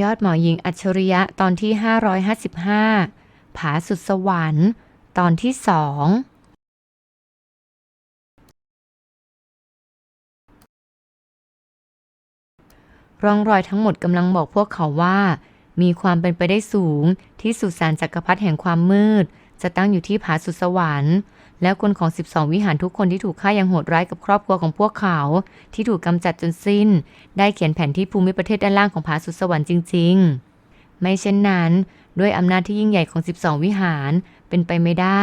ยอดหมอหญิงอัจฉริยะตอนที่ 555 ผาสุดสวรรค์ตอนที่สองร่องรอยทั้งหมดกำลังบอกพวกเขาว่า มีความเป็นไปได้สูงที่สุสานจักรพรรดิแห่งความมืด จะตั้งอยู่ที่ผาสุดสวรรค์ และคนของ 12 วิหารทุกคนที่ถูกฆ่าอย่างโหดร้ายกับครอบครัวของพวกเขา ที่ถูกกำจัดจนสิ้น ได้เขียนแผนที่ภูมิประเทศด้านล่างของผาสุดสวรรค์จริง ๆ ไม่เช่นนั้น ด้วยอำนาจที่ยิ่งใหญ่ของ 12 วิหารเป็นไปไม่ได้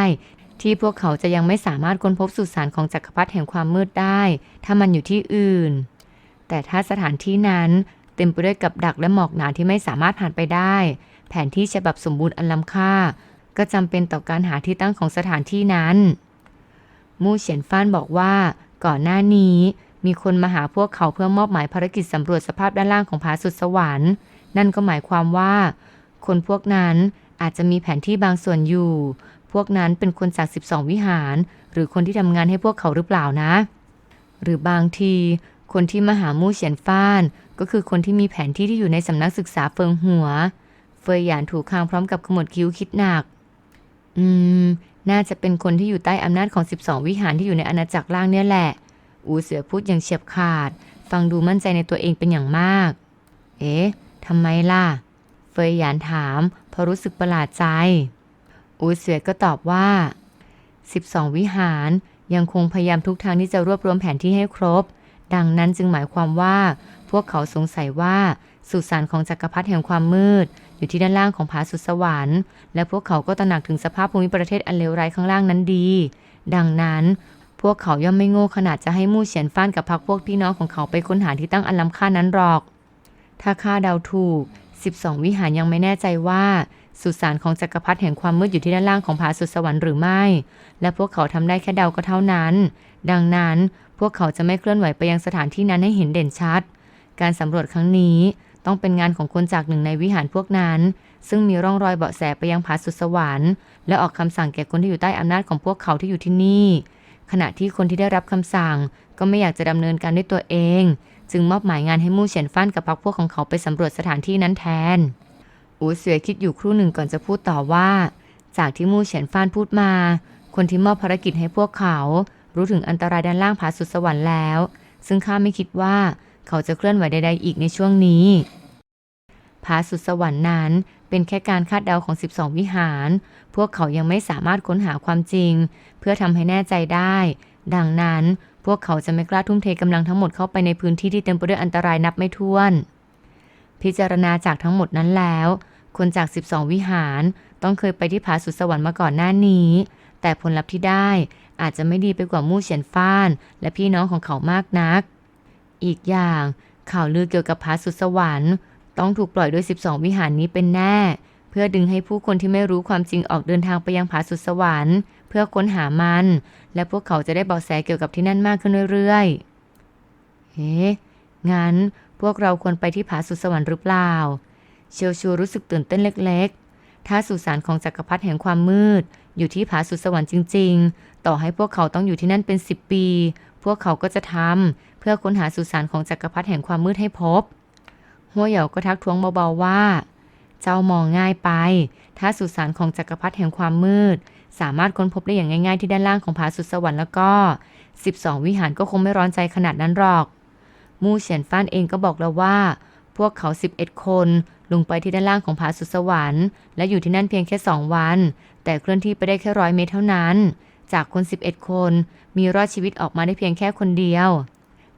ที่พวกเขาจะยังไม่สามารถค้นพบสุสานของจักรพรรดิแห่งความมืดได้ ถ้ามันอยู่ที่อื่น แต่ถ้าสถานที่นั้นเต็มไปด้วยกับดักและหมอกหนาที่ไม่สามารถผ่านไปได้ แผนที่ฉบับสมบูรณ์อันล้ำค่า ก็จำเป็นต่อการหาที่ตั้งของสถานที่นั้น มู่เฉียนฟ้านบอกว่า ก่อนหน้านี้มีคนมาหาพวกเขาเพื่อมอบหมายภารกิจสำรวจสภาพด้านล่างของผาสุดสวรรค์ นั่นก็หมายความว่า คนพวกนั้นอาจจะมีแผนที่บางส่วนอยู่ พวกนั้นเป็นคนจาก 12 วิหาร หรือคนที่ทำงานให้พวกเขาหรือเปล่านะ หรือบางที คนที่มาหามู่เฉียนฟ้าน ก็คือคนที่มีแผนที่ที่อยู่ในสำนักศึกษาเฟิงหัว เฟยหยานถูกคางพร้อมกับขมวดคิ้วคิดหนัก อืม น่าจะเป็นคนที่อยู่ใต้อำนาจของ 12 วิหารที่อยู่ในอาณาจักรล่างเนี่ยแหละ อูเสือพูดอย่างเฉียบขาด ฟังดูมั่นใจในตัวเองเป็นอย่างมาก เอ๊ะทำไมล่ะ เฟยหยานถามเพราะรู้สึกประหลาดใจ อูเสือก็ตอบว่า 12 วิหารยังคงพยายามทุกทางที่จะรวบรวมแผนที่ให้ครบ ดังนั้นจึงหมายความว่า พวกเขาสงสัยว่าสุสานของจักรพรรดิแห่งความมืด อยู่ที่ด้านล่างของผาสุดสวรรค์ และพวกเขาก็ตระหนักถึงสภาพภูมิประเทศอันเลวร้ายข้างล่างนั้นดี ดังนั้น พวกเขาย่อมไม่โง่ขนาดจะให้มู่เฉียนฟ้านกับพรรคพวกพี่น้องของเขาไปค้นหาที่ตั้งอันล้ำค่านั้นหรอก ถ้าข้าเดาถูก 12 วิหารยังไม่แน่ใจว่า สุสานของจักรพรรดิแห่งความมืดอยู่ที่ด้านล่างของผาสุดสวรรค์หรือไม่ และพวกเขาทำได้แค่เดาก็เท่านั้น ดังนั้นพวกเขาจะไม่เคลื่อนไหวไปยังสถานที่นั้นให้เห็นเด่นชัด การสำรวจครั้งนี้ต้องเป็นงานของคนจากหนึ่งในวิหารพวกนั้น ซึ่งมีร่องรอยเบาะแสไปยังผาสุดสวรรค์ และออกคำสั่งแก่คนที่อยู่ใต้อำนาจของพวกเขาที่อยู่ที่นี่ ขณะที่คนที่ได้รับคำสั่ง ก็ไม่อยากจะดำเนินการด้วยตัวเอง จึงมอบหมายงานให้มู่เฉียนฟ้านกับพรรคพวกของเขาไปสำรวจสถานที่นั้นแทน อูเสือคิดอยู่ครู่หนึ่งก่อนจะพูดต่อว่า จากที่มู่เฉียนฟ้านพูดมา คนที่มอบภารกิจให้พวกเขา รู้ถึงอันตรายด้านล่างผาสุดสวรรค์แล้ว ซึ่งข้าไม่คิดว่าเขาจะเคลื่อนไหวใดๆอีกในช่วงนี้ผาสุดสวรรค์นั้นเป็นแค่การคาดเดาของ 12 วิหาร พวกเขายังไม่สามารถค้นหาความจริง เพื่อทำให้แน่ใจได้ ดังนั้นพวกเขาจะไม่กล้าทุ่มเทกำลังทั้งหมดเข้าไปในพื้นที่ที่เต็มไปด้วยอันตรายนับไม่ถ้วน พิจารณาจากทั้งหมดนั้นแล้ว คนจาก 12 วิหารต้องเคยไปที่ผาสุดสวรรค์มาก่อนหน้านี้ แต่ผลลัพธ์ที่ได้อาจจะไม่ดีไปกว่ามู่เฉียนฟ้าน และพี่น้องของเขามากนัก อีกอย่างข่าวลือเกี่ยวกับผาสุดสวรรค์ ต้องถูกปล่อยด้วย 12 วิหารนี้เป็นแน่ เพื่อดึงให้ผู้คนที่ไม่รู้ความจริงออกเดินทางไปยังผาสุดสวรรค์ เพื่อค้นหามัน และพวกเขาจะได้เบาะแสเกี่ยวกับที่นั่นมากขึ้นเรื่อยๆ เฮ้งั้นพวกเราควรไปที่ผาสุดสวรรค์หรือเปล่า เชียวชูรู้สึกตื่นเต้นเล็กๆ ถ้าสุสานของจักรพรรดิแห่งความมืด อยู่ที่ผาสุดสวรรค์จริง ๆ ต่อให้พวกเขาต้องอยู่ที่นั่นเป็น 10 ปี พวกเขาก็จะทำเพื่อค้นหาสุสานของจักรพรรดิแห่งความมืดให้พบ หัวเหยาก็ทักท้วงเบาๆว่า เจ้ามองง่ายไป ถ้าสุสานของจักรพรรดิแห่งความมืด สามารถค้นพบได้อย่างง่าย ๆ ที่ด้านล่างของผาสุดสวรรค์แล้วก็ 12 วิหารก็คงไม่ร้อนใจขนาดนั้นหรอก มู่เฉียนฟ้านเองก็บอกแล้วว่า พวกเขา 11 คน ลงไปที่ด้านล่างของผาสุดสวรรค์ และอยู่ที่นั่นเพียงแค่สองวัน แต่เคลื่อนที่ไปได้แค่ร้อยเมตรเท่านั้น จากคน 11 คนมีรอดชีวิตออกมาได้เพียงแค่คนเดียว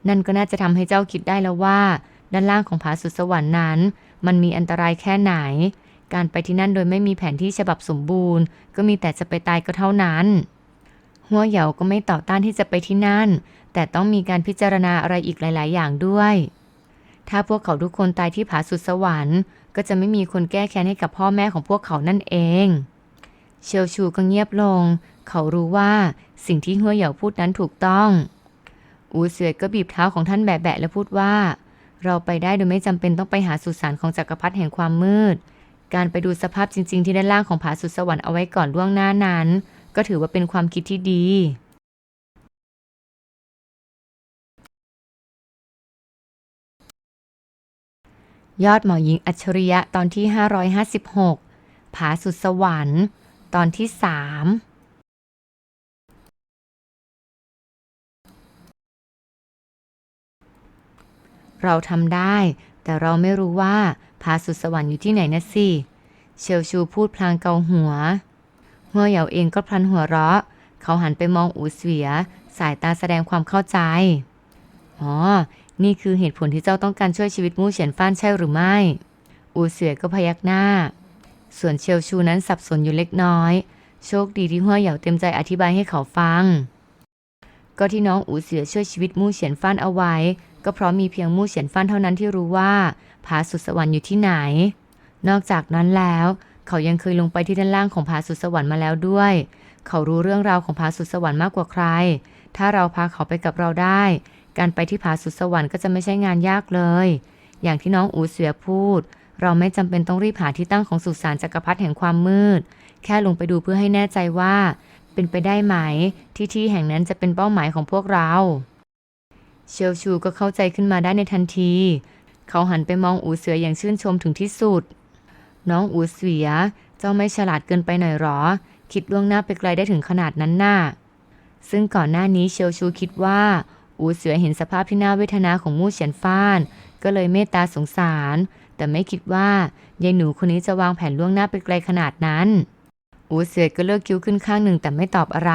นั่นก็น่าจะทำให้เจ้าคิดได้แล้วว่า ด้านล่างของผาสุดสวรรค์นั้น มันมีอันตรายแค่ไหน การไปที่นั่นโดยไม่มีแผนที่ฉบับสมบูรณ์ ก็มีแต่จะไปตายก็เท่านั้นหัวเหยาก็ไม่ต่อต้านที่จะไปที่นั่น แต่ต้องมีการพิจารณาอะไรอีกหลาย ๆ อย่างด้วย ถ้าพวกเขาทุกคนตายที่ผาสุดสวรรค์ ก็จะไม่มีคนแก้แค้นให้กับพ่อแม่ของพวกเขานั่นเอง เชียวชูก็เงียบลง เขารู้ว่าสิ่งที่หัวเหยาพูดนั้นถูกต้อง อูเสือก็บีบเท้าของท่านแบะๆและพูดว่า เราไปได้โดยไม่จำเป็นต้องไปหาสุสานของจักรพรรดิแห่งความมืด การไปดูสภาพจริง ๆ ที่ด้านล่างของผาสุดสวรรค์เอาไว้ก่อนล่วงหน้านั้น ก็ถือว่าเป็นความคิดที่ดี ยอดหมอหญิงอัจฉริยะตอนที่ 556 ผาสุดสวรรค์ ตอนที่สามเราทำได้ แต่เราไม่รู้ว่าผาสุดสวรรค์อยู่ที่ไหนนะสิ เชลชูพูดพลางเกาหัวหัวเหยาเองก็พลันหัวเราะ เขาหันไปมองอูเสวีย สายตาแสดงความเข้าใจ อ๋อ นี่คือเหตุผลที่เจ้าต้องการช่วยชีวิตมู่เฉียนฟ้านใช่หรือไม่ อูเสวียก็พยักหน้า ส่วนเชลชูนั้นสับสนอยู่เล็กน้อย โชคดีที่หัวเหยาเต็มใจอธิบายให้เขาฟัง ก็ที่น้องอูเสือช่วยชีวิตมู่เฉียนฟ้านเอาไว้ ก็เพราะมีเพียงมู่เฉียนฟ้านเท่านั้นที่รู้ว่าผาสุดสวรรค์อยู่ที่ไหน นอกจากนั้นแล้ว เขายังเคยลงไปที่ด้านล่างของผาสุดสวรรค์มาแล้วด้วย เขารู้เรื่องราวของผาสุดสวรรค์มากกว่าใคร ถ้าเราพาเขาไปกับเราได้ การไปที่ผาสุดสวรรค์ก็จะไม่ใช่งานยากเลย อย่างที่น้องอูเสือพูด เราไม่จำเป็นต้องรีบหาที่ตั้งของสุสานจักรพรรดิแห่งความมืด แค่ลงไปดูเพื่อให้แน่ใจว่า เป็นไปได้ไหมที่ที่แห่งนั้นจะเป็นเป้าหมายของพวกเรา เชลชูก็เข้าใจขึ้นมาได้ในทันที เขาหันไปมองอูเสืออย่างชื่นชมถึงที่สุด น้องอูเสือ เจ้าไม่ฉลาดเกินไปหน่อยหรอ คิดล่วงหน้าไปไกลได้ถึงขนาดนั้นน่ะซึ่งก่อนหน้านี้เชลชูคิดว่า อูเสือเห็นสภาพที่น่าเวทนาของมู่เฉียนฟ้าน ก็เลยเมตตาสงสาร แต่ไม่คิดว่ายายหนูคนนี้จะวางแผนล่วงหน้าไปไกลขนาดนั้น อูเสือก็เลิกคิ้วขึ้นข้างหนึ่งแต่ไม่ตอบอะไร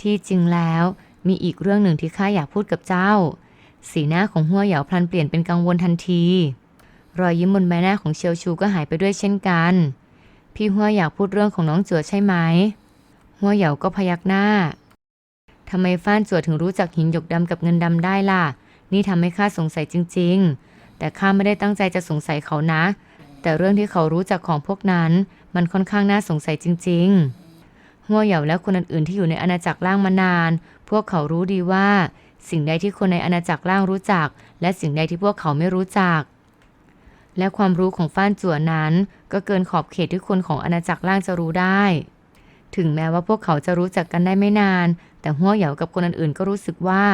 ที่จริงแล้วมีอีกเรื่องหนึ่งที่ข้าอยากพูดกับเจ้า สีหน้าของหัวเหยาพลันเปลี่ยนเป็นกังวลทันที รอยยิ้มบนใบหน้าของเชียวชูก็หายไปด้วยเช่นกัน พี่หัวอยากพูดเรื่องของน้องจัวใช่ไหมหัวเหยาก็พยักหน้า ทำไมฟ้านจัวถึงรู้จักหินหยกดำกับเงินดำได้ล่ะ นี่ทำให้ข้าสงสัยจริง ๆ แต่ข้าไม่ได้ตั้งใจจะสงสัยเขานะ แต่เรื่องที่เขารู้จักของพวกนั้น มันค่อนข้างน่าสงสัยจริง ๆ หัวเหยาและคนอื่นๆที่อยู่ในอาณาจักรล่างมานาน พวกเขารู้ดีว่า สิ่งใดที่คนในอาณาจักรล่างรู้จัก และสิ่งใดที่พวกเขาไม่รู้จัก และความรู้ของฟ้านจั่วนั้น ก็เกินขอบเขตที่คนของอาณาจักรล่างจะรู้ได้ ถึงแม้ว่าพวกเขาจะรู้จักกันได้ไม่นาน แต่หัวเหยากับคนอื่นๆก็รู้สึกว่า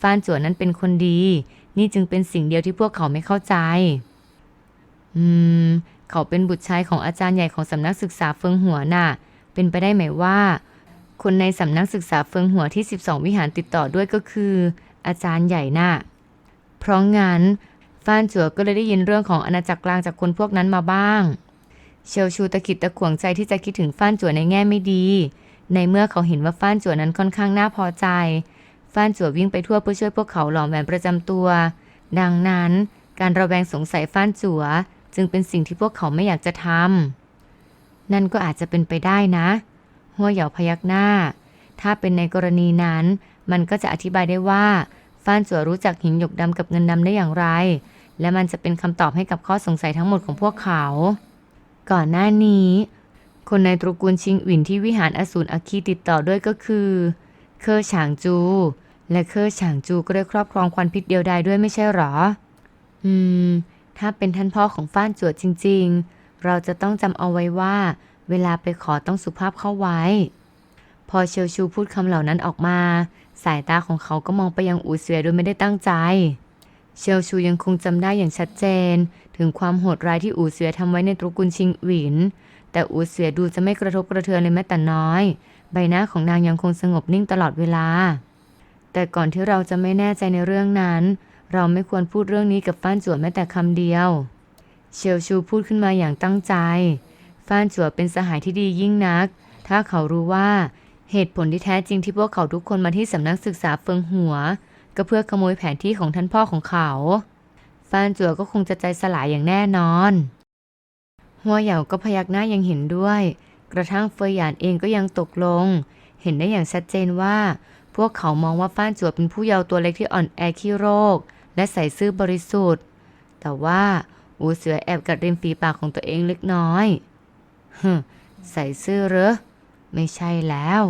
ฟ้านจั่วนั้นเป็นคนดี นี่จึงเป็นสิ่งเดียวที่พวกเขาไม่เข้าใจ อืม เขาเป็นบุตรชายของอาจารย์ใหญ่ของสำนักศึกษาเฟิงหัวน่ะ เป็นไปได้ไหมว่า คนในสำนักศึกษาเฟิงหัวที่ 12 วิหารติดต่อด้วยก็คือ อาจารย์ใหญ่น่ะ เพราะงั้นฟ้านจั่วก็เลยได้ยินเรื่องของอาณาจักรกลางจากคนพวกนั้นมาบ้าง เชลชูตะกิดตะขวงใจที่จะคิดถึงฟ้านจั่วในแง่ไม่ดี ในเมื่อเขาเห็นว่าฟ้านจั่วนั้นค่อนข้างน่าพอใจ ฟ้านจั่ววิ่งไปทั่วเพื่อช่วยพวกเขาหลอมแหวนประจำตัว ดังนั้นการระแวงสงสัยฟ้านจั่วจึงเป็นสิ่งที่พวกเขาไม่อยากจะทำนั่นก็อาจจะเป็นไปได้นะ หัวเหยาพยักหน้า ถ้าเป็นในกรณีนั้น มันก็จะอธิบายได้ว่าฟ้านจั่วรู้จักหินหยกดำกับเงินดำได้อย่างไร และมันจะเป็นคำตอบให้กับข้อสงสัยทั้งหมดของพวกเขา ก่อนหน้านี้ คนในตระกูลชิงหวินที่วิหารอสูรอคีติดต่อด้วยก็คือ เคอฉางจู และเคอฉางจูก็ได้ครอบครองควันพิษเดียวดายด้วยไม่ใช่หรอ อืม ถ้าเป็นท่านพ่อของฟ้านจั่วจริง ๆ เราจะต้องจำเอาไว้ว่า เวลาไปขอต้องสุภาพเข้าไว้ พอเชลชูพูดคำเหล่านั้นออกมา สายตาของเขาก็มองไปยังอูเซียโดยไม่ได้ตั้งใจเชลชูยังคงจำได้อย่างชัดเจน ถึงความโหดร้ายที่อูเซียทำไว้ในตระกูลชิงหวิน แต่อูเซียดูจะไม่กระทบกระเทือนเลยแม้แต่น้อย ใบหน้าของนางยังคงสงบนิ่งตลอดเวลา แต่ก่อนที่เราจะไม่แน่ใจในเรื่องนั้น เราไม่ควรพูดเรื่องนี้กับฟ้านจั่วแม้แต่คำเดียว เชลชูพูดขึ้นมาอย่างตั้งใจ ฟ้านจั่วเป็นสหายที่ดียิ่งนัก ถ้าเขารู้ว่าเหตุผลที่แท้จริงที่พวกเขาทุกคนมาที่สำนักศึกษาเฟิงหัว ก็เพื่อขโมยแผนที่ของท่านพ่อของเขา ฟานจั่วก็คงจะใจสลายอย่างแน่นอน หัวเหยาก็พยักหน้ายังเห็นด้วย กระทั่งเฟยหยานเองก็ยังตกลง เห็นได้อย่างชัดเจนว่า พวกเขามองว่าฟ้านจั่วเป็นผู้เยาว์ตัวเล็กที่อ่อนแอขี้โรค และใส่ซื่อบริสุทธิ์ แต่ว่าอูเสือแอบกัดริมฝีปากของตัวเองเล็กน้อยฮึใส่ซื่อเหรอ ไม่ใช่แล้ว